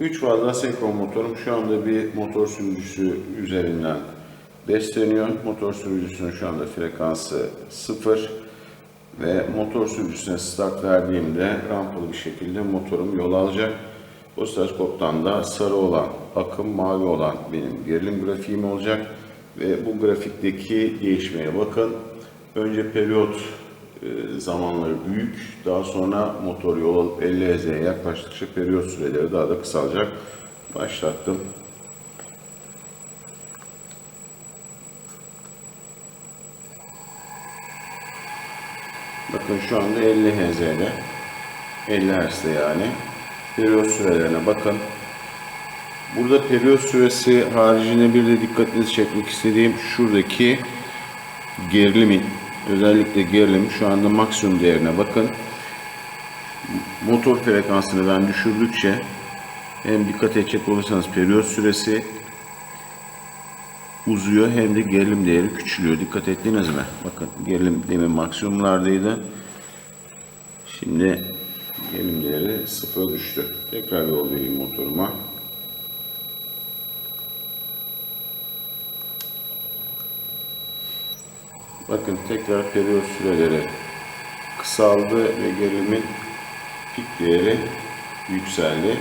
3 fazla senkron motorum şu anda bir motor sürücüsü üzerinden besleniyor. Motor sürücüsünün şu anda frekansı 0 ve motor sürücüsüne start verdiğimde rampalı bir şekilde motorum yol alacak. Osiloskoptan da sarı olan akım, mavi olan benim gerilim grafiğim olacak ve bu grafikteki değişmeye bakın. Önce periyot zamanları büyük, daha sonra motor yol alıp 50 Hz'ye yaklaştıkça periyot süreleri daha da kısalacak. Başlattım. Bakın şu anda 50 Hz'de. 50 Hz'de yani. Periyot sürelerine bakın. Burada periyot süresi haricinde bir de dikkatinizi çekmek istediğim şuradaki gerilimin özellikle gerilim şu anda maksimum değerine bakın. Motor frekansını ben düşürdükçe hem dikkat edecek olursanız periyot süresi uzuyor hem de gerilim değeri küçülüyor. Dikkat ettiniz mi? Bakın gerilim demin maksimumlardaydı. Şimdi gerilim değeri sıfıra düştü. Tekrar yol vereyim motoruma. Bakın tekrar periyot süreleri kısaldı ve gerilimin pik değeri yükseldi.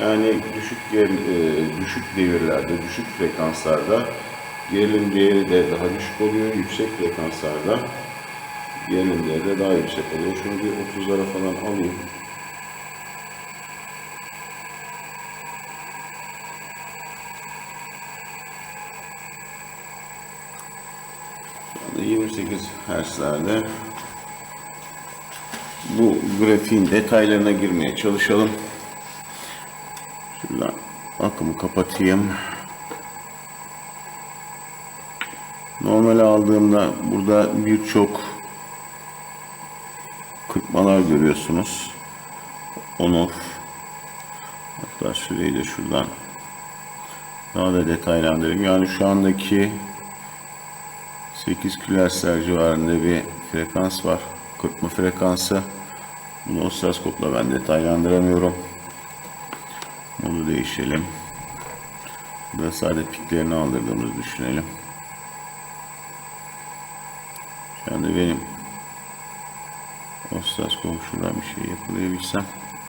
Yani düşük e, düşük devirlerde, düşük frekanslarda gerilim değeri de daha düşük oluyor. Yüksek frekanslarda gerilim değeri de daha yüksek oluyor. Şunu bir 30'lara falan alayım. 28 Hz'lerde bu grafiğin detaylarına girmeye çalışalım. Şuradan akımı kapatayım. Normal aldığımda burada birçok kırpmalar görüyorsunuz. On off. Hatta süreyi de şuradan daha da detaylandırayım. Yani şu andaki 8 kHz civarında bir frekans var. Kırpma frekansı. Bunu osiloskopla ben detaylandıramıyorum. Modu değişelim. Burada sadece piklerini aldırdığımızı düşünelim. Şu anda benim osiloskop şuradan bir şey yakalayabilsem.